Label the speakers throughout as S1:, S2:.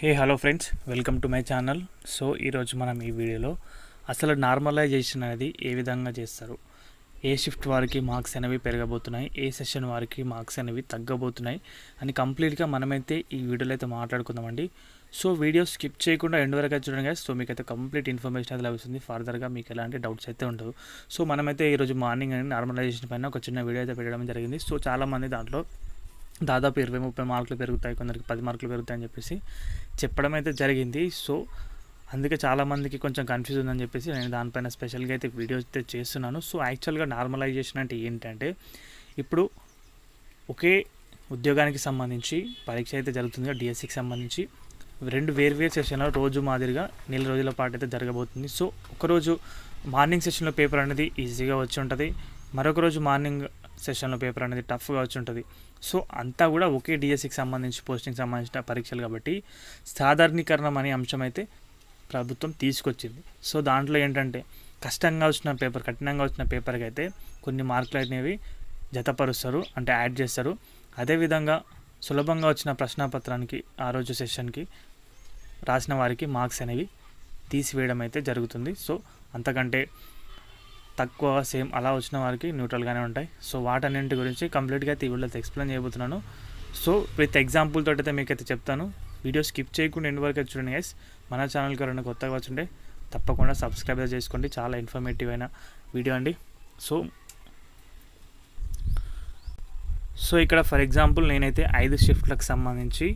S1: Hey hello friends welcome to my channel so ఈరోజు మనం ఈ వీడియోలో అసలు నార్మలైజేషన్ అనేది ఏ విధంగా చేస్తారు? ఏ షిఫ్ట్ వారికి మార్క్స్ అనేవి పెరగబోతున్నాయి? ఏ సెషన్ వారికి మార్క్స్ అనేవి తగ్గబోతున్నాయి? అని కంప్లీట్గా మనమైతే ఈ వీడియోలో అయితే మాట్లాడుకుందామండి. సో వీడియో స్కిప్ చేయకుండా ఎండ్ వరకు చూడండి సో మీకు అయితే కంప్లీట్ ఇన్ఫర్మేషన్ అయితే లభిస్తుంది. ఫర్దర్గా మీకు ఎలాంటి డౌట్స్ అయితే ఉండవు. సో మనమైతే ఈరోజు మార్నింగ్ అనేది నార్మలైజేషన్ పైన ఒక చిన్న వీడియో అయితే పెట్టడం జరిగింది. సో చాలామంది దాంట్లో దాదాపు ఇరవై ముప్పై మార్కులు పెరుగుతాయి కొందరికి పది మార్కులు పెరుగుతాయి అని చెప్పేసి చెప్పడం అయితే జరిగింది. సో అందుకే చాలామందికి కొంచెం కన్ఫ్యూజ్ ఉందని చెప్పేసి నేను దానిపైన స్పెషల్గా అయితే వీడియో అయితే చేస్తున్నాను. సో యాక్చువల్గా నార్మలైజేషన్ అంటే ఏంటంటే ఇప్పుడు ఒకే ఉద్యోగానికి సంబంధించి పరీక్ష అయితే జరుగుతుంది డిఎస్సికి సంబంధించి. రెండు వేర్వేరు సెషన్లో రోజు మాదిరిగా నెల రోజుల పాటు అయితే జరగబోతుంది. సో ఒకరోజు మార్నింగ్ సెషన్లో పేపర్ అనేది ఈజీగా వచ్చి ఉంటుంది. మరొక రోజు మార్నింగ్ సెషన్లో పేపర్ అనేది టఫ్గా వచ్చి ఉంటుంది. సో అంతా కూడా ఒకే డిఎస్సికి సంబంధించి పోస్టింగ్ సంబంధించిన పరీక్షలు కాబట్టి సాధారణీకరణం అనే అంశం అయితే ప్రభుత్వం తీసుకొచ్చింది. సో దాంట్లో ఏంటంటే కష్టంగా వచ్చిన పేపర్ కఠినంగా వచ్చిన పేపర్కి అయితే కొన్ని మార్కులు అనేవి జతపరుస్తారు అంటే యాడ్ చేస్తారు. అదేవిధంగా సులభంగా వచ్చిన ప్రశ్నాపత్రానికి ఆ రోజు సెషన్కి రాసిన వారికి మార్క్స్ అనేవి తీసివేయడం అయితే జరుగుతుంది. సో అంతకంటే తక్కువ సేమ్ అలా వచ్చిన వారికి న్యూట్రల్గానే ఉంటాయి. సో వాటన్నింటి గురించి కంప్లీట్గా అయితే ఈ వీడియోలో ఎక్స్ప్లెయిన్ చేయబోతున్నాను. సో విత్ ఎగ్జాంపుల్ తోటి అయితే మీకు అయితే చెప్తాను. వీడియో స్కిప్ చేయకుండా ఎండ్ వరకు అయితే చూడండి గైస్ మన ఛానల్కి ఎవరైనా కొత్తగా వచ్చింటే తప్పకుండా సబ్స్క్రైబ్ చేసుకోండి. చాలా ఇన్ఫర్మేటివ్ అయిన వీడియో అండి. సో సో ఇక్కడ ఫర్ ఎగ్జాంపుల్ నేనైతే ఐదు షిఫ్ట్లకు సంబంధించి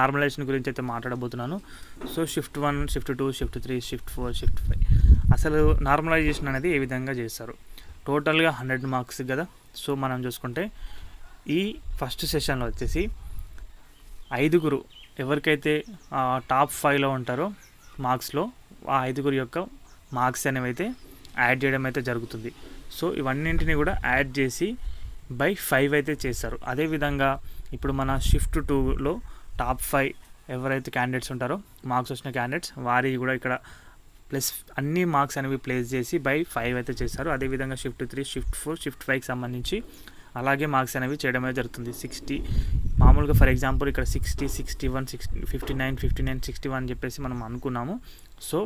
S1: నార్మలైజేషన్ గురించి అయితే మాట్లాడబోతున్నాను. So shift one shift two shift three shift four shift five అసలు నార్మలైజేషన్ అనేది ఏ విధంగా చేస్తారు? టోటల్గా హండ్రెడ్ మార్క్స్ కదా? సో మనం చూసుకుంటే ఈ ఫస్ట్ సెషన్లో వచ్చేసి ఐదుగురు ఎవరికైతే టాప్ ఫైవ్లో ఉంటారో మార్క్స్లో ఆ ఐదుగురు యొక్క మార్క్స్ అనేవి అయితే యాడ్ చేయడం అయితే జరుగుతుంది. సో ఇవన్నింటిని కూడా యాడ్ చేసి బై ఫైవ్ అయితే చేస్తారు అదేవిధంగా ఇప్పుడు మన షిఫ్ట్ టూలో టాప్ ఫైవ్ ఎవరైతే క్యాండిడేట్స్ ఉంటారో మార్క్స్ వచ్చిన క్యాండిడేట్స్ వారి కూడా ఇక్కడ ప్లస్ అన్ని మార్క్స్ అనేవి ప్లేస్ చేసి బై ఫైవ్ అయితే చేస్తారు. అదేవిధంగా shift three shift four shift ఫైవ్కి సంబంధించి అలాగే మార్క్స్ అనేవి చేయడం అనేది జరుగుతుంది. సిక్స్టీ మామూలుగా ఫర్ ఎగ్జాంపుల్ ఇక్కడ sixty sixty one sixty fifty nine fifty nine sixty one అని చెప్పేసి మనం అనుకున్నాము. సో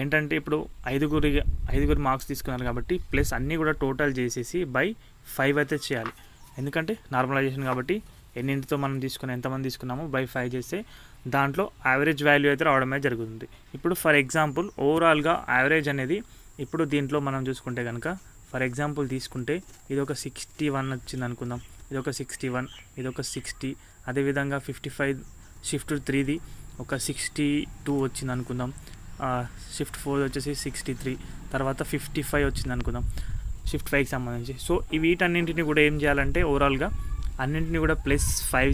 S1: ఏంటంటే ఇప్పుడు ఐదుగురి ఐదుగురు మార్క్స్ తీసుకున్నారు కాబట్టి ప్లస్ అన్నీ కూడా టోటల్ చేసేసి బై ఫైవ్ అయితే చేయాలి. ఎందుకంటే నార్మలైజేషన్ కాబట్టి ఎన్నింటితో మనం తీసుకున్న ఎంతమంది తీసుకున్నామో బై ఫైవ్ చేస్తే దాంట్లో యావరేజ్ వాల్యూ అయితే రావడమే జరుగుతుంది. ఇప్పుడు ఫర్ ఎగ్జాంపుల్ ఓవరాల్గా యావరేజ్ అనేది ఇప్పుడు దీంట్లో మనం చూసుకుంటే కనుక ఫర్ ఎగ్జాంపుల్ తీసుకుంటే ఇది ఒక సిక్స్టీ వన్ వచ్చింది అనుకుందాం. ఇది ఒక సిక్స్టీ వన్ ఇది ఒక సిక్స్టీ అదేవిధంగా ఫిఫ్టీ ఫైవ్ షిఫ్ట్ త్రీది ఒక సిక్స్టీ టూ వచ్చింది అనుకుందాం. షిఫ్ట్ ఫోర్ వచ్చేసి సిక్స్టీ త్రీ తర్వాత ఫిఫ్టీ ఫైవ్ వచ్చింది అనుకుందాం. షిఫ్ట్ ఫైవ్కి సంబంధించి. సో ఈ వీటన్నింటిని కూడా ఏం చేయాలంటే ఓవరాల్గా అన్నింటిని కూడా ప్లస్ ఫైవ్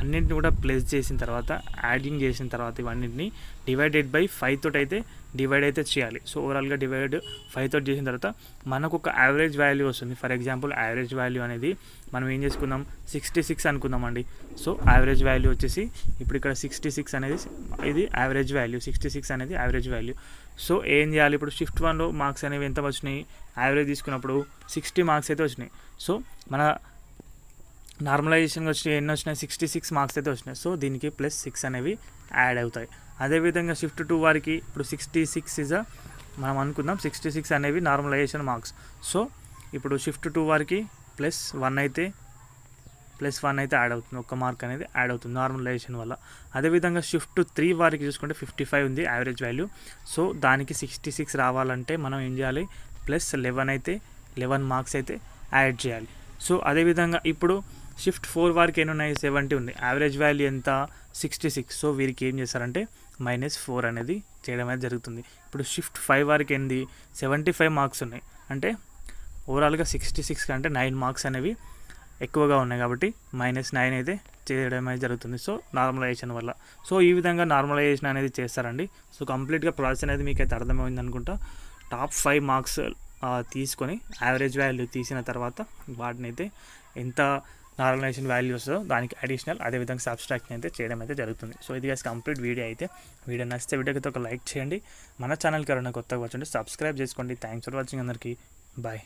S1: అన్నింటిని కూడా ప్లస్ చేసిన తర్వాత యాడింగ్ చేసిన తర్వాత ఇవన్నింటిని డివైడెడ్ బై ఫైవ్ తోటి అయితే డివైడ్ అయితే చేయాలి. సో ఓవరాల్గా డివైడ్ ఫైవ్ తోటి చేసిన తర్వాత మనకు ఒక యావరేజ్ వాల్యూ వస్తుంది. ఫర్ ఎగ్జాంపుల్ యావరేజ్ వాల్యూ అనేది మనం ఏం చేసుకుందాం సిక్స్టీ సిక్స్ అనుకుందామండి సో యావరేజ్ వాల్యూ వచ్చేసి ఇప్పుడు ఇక్కడ సిక్స్టీ సిక్స్ అనేది ఇది యావరేజ్ వాల్యూ. సిక్స్టీ సిక్స్ అనేది యావరేజ్ వాల్యూ. సో ఏం చేయాలి? ఇప్పుడు షిఫ్ట్ వన్లో మార్క్స్ అనేవి ఎంత వచ్చినాయి? యావరేజ్ తీసుకున్నప్పుడు సిక్స్టీ మార్క్స్ అయితే వచ్చినాయి. సో మన నార్మలైజేషన్గా వచ్చి ఎన్ని వచ్చినాయి? సిక్స్టీ సిక్స్ మార్క్స్ అయితే వచ్చినాయి. సో దీనికి ప్లస్ సిక్స్ అనేవి యాడ్ అవుతాయి. అదేవిధంగా షిఫ్ట్ టూ వారికి ఇప్పుడు సిక్స్టీ సిక్స్ ఇస్ మనం అనుకుందాం సిక్స్టీ సిక్స్ అనేవి నార్మలైజేషన్ మార్క్స్ సో ఇప్పుడు షిఫ్ట్ టూ వారికి ప్లస్ వన్ అయితే ప్లస్ వన్ అయితే యాడ్ అవుతుంది. ఒక మార్క్ అనేది యాడ్ అవుతుంది నార్మలైజేషన్ వల్ల. అదేవిధంగా షిఫ్ట్ త్రీ వారికి చూసుకుంటే ఫిఫ్టీ ఫైవ్ ఉంది యావరేజ్ వాల్యూ సో దానికి సిక్స్టీ సిక్స్ రావాలంటే మనం ఏం చేయాలి? ప్లస్ లెవెన్ అయితే లెవెన్ మార్క్స్ అయితే యాడ్ చేయాలి. సో అదేవిధంగా ఇప్పుడు షిఫ్ట్ ఫోర్ వారికి ఎన్ని ఉన్నాయి సెవెంటీ ఉంది. యావరేజ్ వాల్యూ ఎంత? Sixty six. సో వీరికి ఏం చేస్తారంటే మైనస్ ఫోర్ అనేది చేయడం అనేది జరుగుతుంది. ఇప్పుడు షిఫ్ట్ ఫైవ్ వారికి ఏంది? సెవెంటీ ఫైవ్ మార్క్స్ ఉన్నాయి. అంటే ఓవరాల్గా సిక్స్టీ సిక్స్ కంటే నైన్ మార్క్స్ అనేవి ఎక్కువగా ఉన్నాయి కాబట్టి మైనస్ నైన్ అయితే చేయడం అనేది జరుగుతుంది. సో నార్మలైజేషన్ వల్ల. సో ఈ విధంగా నార్మలైజేషన్ అనేది చేస్తారండి. సో కంప్లీట్గా ప్రాసెస్ అనేది మీకు అయితే అర్థమైంది అనుకుంటా. టాప్ ఫైవ్ మార్క్స్ తీసుకొని యావరేజ్ వాల్యూ తీసిన తర్వాత వాటిని అయితే ఎంత నార్మలైజేషన్ వాల్యూస్ దానికి అడిషనల్ అదేవిధంగా సబ్స్ట్రాక్షన్ అయితే చేయడం అయితే జరుగుతుంది. సో ఇది గైస్ కంప్లీట్ వీడియో అయితే. వీడియో నచ్చితే వీడియోకి ఒక లైక్ చేయండి. మన ఛానల్కి ఎవరైనా కొత్తగా వచ్చండి సబ్స్క్రైబ్ చేసుకోండి. థ్యాంక్స్ ఫర్ వాచింగ్ అందరికీ. బాయ్